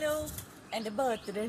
Hello. എന്റെ birthday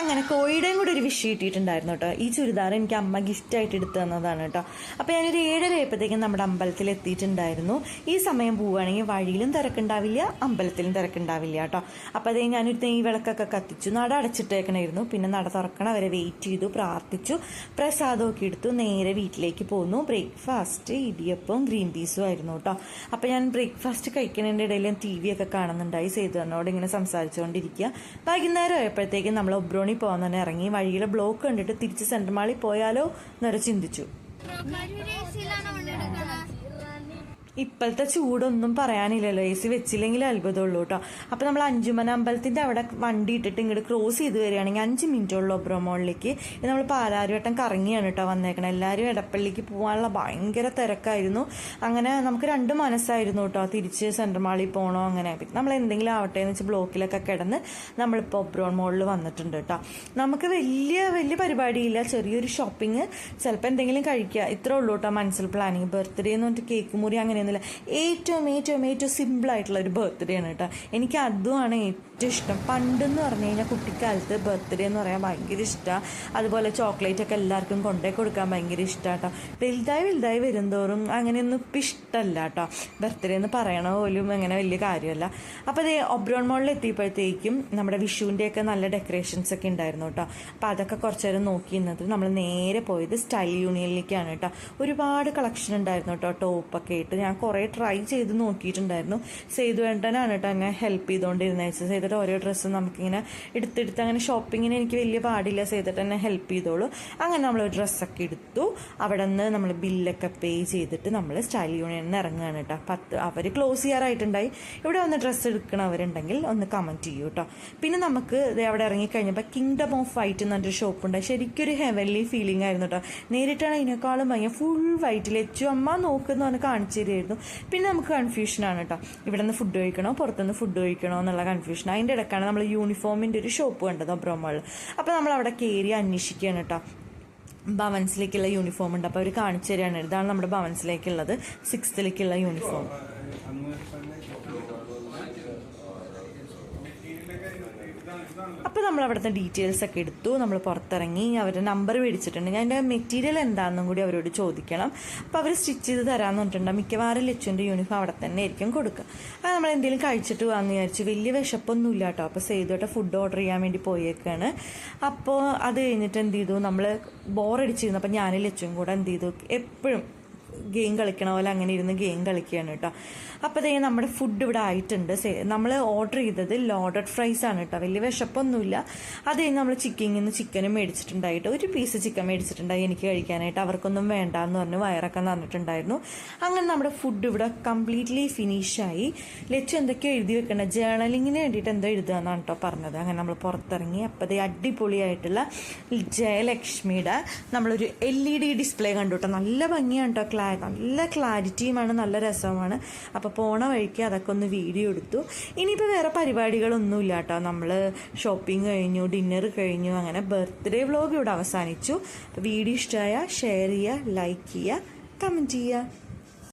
അങ്ങനെ കോഴിയുടെയും കൂടെ ഒരു വിഷ് കിട്ടിയിട്ടുണ്ടായിരുന്നു കേട്ടോ. ഈ ചുരിദാർ എനിക്ക് അമ്മ ഗിഫ്റ്റ് ആയിട്ട് എടുത്തു തന്നതാണ് കേട്ടോ. അപ്പോൾ ഞാനൊരു ഏഴര ആയപ്പോഴത്തേക്കും നമ്മുടെ അമ്പലത്തിൽ എത്തിയിട്ടുണ്ടായിരുന്നു. ഈ സമയം പോവുകയാണെങ്കിൽ വഴിയിലും തിരക്കുണ്ടാവില്ല അമ്പലത്തിലും തിരക്കുണ്ടാവില്ല കേട്ടോ. അപ്പോൾ അതേ ഞാനൊരു നെയ് വിളക്കൊക്കെ കത്തിച്ചു നട അടച്ചിട്ടേക്കണായിരുന്നു. പിന്നെ നട തുറക്കണ വരെ വെയിറ്റ് ചെയ്തു പ്രാർത്ഥിച്ചു പ്രസാദമൊക്കെ എടുത്തു നേരെ വീട്ടിലേക്ക് പോന്നു. ബ്രേക്ക്ഫാസ്റ്റ് ഇടിയപ്പവും ഗ്രീൻ പീസും ആയിരുന്നു കേട്ടോ. അപ്പോൾ ഞാൻ ബ്രേക്ക്ഫാസ്റ്റ് കഴിക്കുന്നതിന്റെ ഇടയിൽ ടി വി ഒക്കെ കാണുന്നുണ്ടായി സേതുവിനോട് ഇങ്ങനെ സംസാരിച്ചുകൊണ്ടിരിക്കുക. വൈകുന്നേരം ആയപ്പോഴത്തേക്കും നമ്മൾ ഒബ്രോണി പോകാൻ തന്നെ ഇറങ്ങി. വഴിയിലെ ബ്ലോക്ക് കണ്ടിട്ട് തിരിച്ച് സെൻട്രൽ മാളിൽ പോയാലോ എന്നൊരു ചിന്തിച്ചു. ഇപ്പോഴത്തെ ചൂടൊന്നും പറയാനില്ലല്ലോ. എ സി വെച്ചില്ലെങ്കിൽ അത്ഭുതമുള്ളൂ കേട്ടോ. അപ്പോൾ നമ്മൾ അഞ്ചുമന അമ്പലത്തിന്റെ അവിടെ വണ്ടി ഇട്ടിട്ട് ഇങ്ങോട്ട് ക്രോസ് ചെയ്ത് വരികയാണെങ്കിൽ അഞ്ച് മിനിറ്റ് ഉള്ളൂ ഒബ്രോമോളിലേക്ക് ഇത് നമ്മൾ പാലാരിവട്ടം കറങ്ങിയാണ് കേട്ടോ വന്നേക്കണം എല്ലാവരും ഇടപ്പള്ളിക്ക് പോകാനുള്ള ഭയങ്കര തിരക്കായിരുന്നു. അങ്ങനെ നമുക്ക് രണ്ട് മനസ്സായിരുന്നു കേട്ടോ. തിരിച്ച് സെൻട്രൽ മാളിൽ പോകണോ അങ്ങനെ. നമ്മൾ എന്തെങ്കിലും ആവട്ടെ എന്ന് വെച്ച് ബ്ലോക്കിലൊക്കെ കിടന്ന് നമ്മളിപ്പോൾ ഒബ്രോൺ മോളിൽ വന്നിട്ടുണ്ട് കേട്ടോ. നമുക്ക് വലിയ വലിയ പരിപാടിയില്ല. ചെറിയൊരു ഷോപ്പിംഗ് ചിലപ്പോൾ എന്തെങ്കിലും കഴിക്കുക. ഇത്രേ ഉള്ളൂ കേട്ടോ മനസ്സിൽ പ്ലാനിങ് ബർത്ത്ഡേ എന്ന് പറഞ്ഞിട്ട് കേക്ക് മുറി അങ്ങനെയൊന്നുമില്ല ഏറ്റവും ഏറ്റവും ഏറ്റവും സിമ്പിൾ ആയിട്ടുള്ള ഒരു ബർത്ത്ഡേ ആണ് കേട്ടോ. എനിക്ക് അതുമാണ് ഏറ്റവും ഇഷ്ടം. പണ്ടെന്ന് പറഞ്ഞു കഴിഞ്ഞാൽ കുട്ടിക്കാലത്ത് ബർത്ത്ഡേ എന്ന് പറയാൻ ഭയങ്കര ഇഷ്ടമാണ് അതുപോലെ ചോക്ലേറ്റ് ഒക്കെ എല്ലാവർക്കും കൊണ്ടേ കൊടുക്കാൻ ഭയങ്കര ഇഷ്ടമാണ് കേട്ടോ. വലുതായി വലുതായി വരുന്തോറും അങ്ങനെയൊന്നും ഇപ്പം ഇഷ്ടമല്ല കേട്ടോ. ബർത്ത്ഡേ എന്ന് പറയണ പോലും അങ്ങനെ വലിയ കാര്യമല്ല. അപ്പോൾ അതേ ഒബ്രോൺ മോളിൽ എത്തിയപ്പോഴത്തേക്കും നമ്മുടെ വിഷുവിന്റെയൊക്കെ നല്ല ഡെക്കറേഷൻസ് ഒക്കെ ഉണ്ടായിരുന്നു കേട്ടോ. അപ്പോൾ അതൊക്കെ കുറച്ച് നേരം നോക്കി നിന്നിട്ട് നമ്മൾ നേരെ പോയത് സ്റ്റൈൽ യൂണിയനിലേക്കാണ് കേട്ടോ. ഒരുപാട് കളക്ഷൻ ഉണ്ടായിരുന്നു കേട്ടോ. ടോപ്പൊക്കെ ഇട്ട് ഞാൻ കുറേ ട്രൈ ചെയ്ത് നോക്കിയിട്ടുണ്ടായിരുന്നു. സേതു വേണ്ടനാണ് കേട്ടോ അങ്ങനെ ഹെൽപ്പ് ചെയ്തുകൊണ്ടിരുന്നത് സേതിട്ട് ഓരോ ഡ്രസ്സും നമുക്കിങ്ങനെ എടുത്തെടുത്ത് അങ്ങനെ ഷോപ്പിങ്ങിന് എനിക്ക് വലിയ പാടില്ല. ചെയ്തിട്ട് എന്നെ ഹെൽപ്പ് ചെയ്തോളൂ. അങ്ങനെ നമ്മൾ ഡ്രസ്സൊക്കെ എടുത്തു. അവിടെ നിന്ന് നമ്മൾ ബില്ലൊക്കെ പേ ചെയ്തിട്ട് നമ്മൾ സ്റ്റൈൽ യൂണിയനിൽ നിന്ന് ഇറങ്ങുകയാണ് കേട്ടോ പത്ത് അവർ ക്ലോസ് ചെയ്യാറായിട്ടുണ്ടായി. ഇവിടെ ഒന്ന് ഡ്രസ്സ് എടുക്കണവരുണ്ടെങ്കിൽ ഒന്ന് കമന്റ് ചെയ്യൂ കേട്ടോ പിന്നെ നമുക്ക് അവിടെ ഇറങ്ങിക്കഴിഞ്ഞപ്പോൾ കിങ്ഡം ഓഫ് വൈറ്റ് എന്നൊരു ഷോപ്പുണ്ട് ശരിക്കൊരു ഹെവൻലി ഫീലിംഗ് ആയിരുന്നു കേട്ടോ നേരിട്ടാണ് അതിനേക്കാളും ഭയങ്കര ഫുൾ വൈറ്റിൽ എച്ചു അമ്മ നോക്കുന്നു പറഞ്ഞ് കാണിച്ചു തരുമായിരുന്നു പിന്നെ നമുക്ക് കൺഫ്യൂഷനാണ് കേട്ടോ ഇവിടെ നിന്ന് ഫുഡ് കഴിക്കണോ പുറത്തുനിന്ന് ഫുഡ് കഴിക്കണോ എന്നുള്ള കൺഫ്യൂഷൻ അതിന്റെ ഇടയ്ക്കാണ് നമ്മൾ യൂണിഫോമിന്റെ ഒരു ഷോപ്പ് കണ്ടത് ഒബ്രോമോളിൽ അപ്പോൾ നമ്മൾ അവിടെ കയറി അന്വേഷിക്കുകയാണ് കേട്ടോ ഭവൻസിലേക്കുള്ള യൂണിഫോം ഉണ്ട്. അപ്പോൾ അവർ കാണിച്ചു തരികയാണ് ഇതാണ് നമ്മുടെ ഭവൻസിലേക്കുള്ളത്. സിക്സ്ത്തിലേക്കുള്ള യൂണിഫോം അപ്പോൾ നമ്മൾ അവിടുത്തെ ഡീറ്റെയിൽസ് ഒക്കെ എടുത്തു. നമ്മൾ പുറത്തിറങ്ങി. അവരുടെ നമ്പർ മേടിച്ചിട്ടുണ്ട്. ഞാൻ എന്റെ മെറ്റീരിയൽ എന്താണെന്നും കൂടി അവരോട് ചോദിക്കണം. അപ്പോൾ അവർ സ്റ്റിച്ച് ചെയ്ത് തരാമെന്ന് പറഞ്ഞിട്ടുണ്ട്. മിക്കവാറും ലച്ചുവിന്റെ യൂണിഫോം അവിടെ തന്നെ ആയിരിക്കും കൊടുക്കുക. അത് നമ്മൾ എന്തെങ്കിലും കഴിച്ചിട്ട് വന്ന് വിചാരിച്ചു. വലിയ വിശപ്പൊന്നും ഇല്ല കേട്ടോ. അപ്പോൾ സേതുവായിട്ട് ഫുഡ് ഓർഡർ ചെയ്യാൻ വേണ്ടി പോയേക്കാണ്. അപ്പോൾ അത് കഴിഞ്ഞിട്ട് എന്ത് ചെയ്തു? നമ്മൾ ബോറടിച്ചിരുന്നു അപ്പോൾ ഞാനും ലച്ചും കൂടെ എന്ത് ചെയ്തു? എപ്പോഴും ഗെയിം കളിക്കണ പോലെ അങ്ങനെ ഇരുന്ന് ഗെയിം കളിക്കുകയാണ് കേട്ടോ. അപ്പോൾ ദേ നമ്മുടെ ഫുഡ് ഇവിടെ ആയിട്ടുണ്ട്. നമ്മൾ ഓർഡർ ചെയ്തത് ലോഡഡ് ഫ്രൈസ് ആണ് കേട്ടോ. വലിയ വിശപ്പൊന്നുമില്ല. അത് കഴിഞ്ഞ് നമ്മൾ ചിക്കനിൽ നിന്ന് ചിക്കനും മേടിച്ചിട്ടുണ്ടായിട്ട് ഒരു പീസ് ചിക്കൻ മേടിച്ചിട്ടുണ്ടായി എനിക്ക് കഴിക്കാനായിട്ട്. അവർക്കൊന്നും വേണ്ട എന്ന് പറഞ്ഞ് വയറൊക്കെ തന്നിട്ടുണ്ടായിരുന്നു അങ്ങനെ നമ്മുടെ ഫുഡ് ഇവിടെ കംപ്ലീറ്റ്ലി ഫിനിഷായി ലച്ചു എന്തൊക്കെയോ എഴുതി വെക്കണ? ജേണലിങ്ങിന് വേണ്ടിയിട്ട് എന്തോ എഴുതുകയെന്നാണ് കേട്ടോ പറഞ്ഞത്. അങ്ങനെ നമ്മൾ പുറത്തിറങ്ങി. അപ്പോൾ ദേ അടിപൊളിയായിട്ടുള്ള ജയലക്ഷ്മിയുടെ നമ്മളൊരു എൽ ഇ ഡി ഡിസ്പ്ലേ കണ്ടു കേട്ടോ. നല്ല ഭംഗിയാണ് കേട്ടോ. നല്ല ക്ലാരിറ്റിയുമാണ് നല്ല രസമാണ് അപ്പോൾ പോണ വഴിക്ക് അതൊക്കെ ഒന്ന് വീഡിയോ എടുത്തു. ഇനിയിപ്പോൾ വേറെ പരിപാടികളൊന്നും ഇല്ല കേട്ടോ. നമ്മൾ ഷോപ്പിംഗ് കഴിഞ്ഞു ഡിന്നർ കഴിഞ്ഞു അങ്ങനെ ബർത്ത്ഡേ വ്ലോഗ് ഇവിടെ അവസാനിച്ചു. വീഡിയോ ഇഷ്ടമായ ഷെയർ ചെയ്യുക ലൈക്ക് ചെയ്യുക കമന്റ് ചെയ്യുക.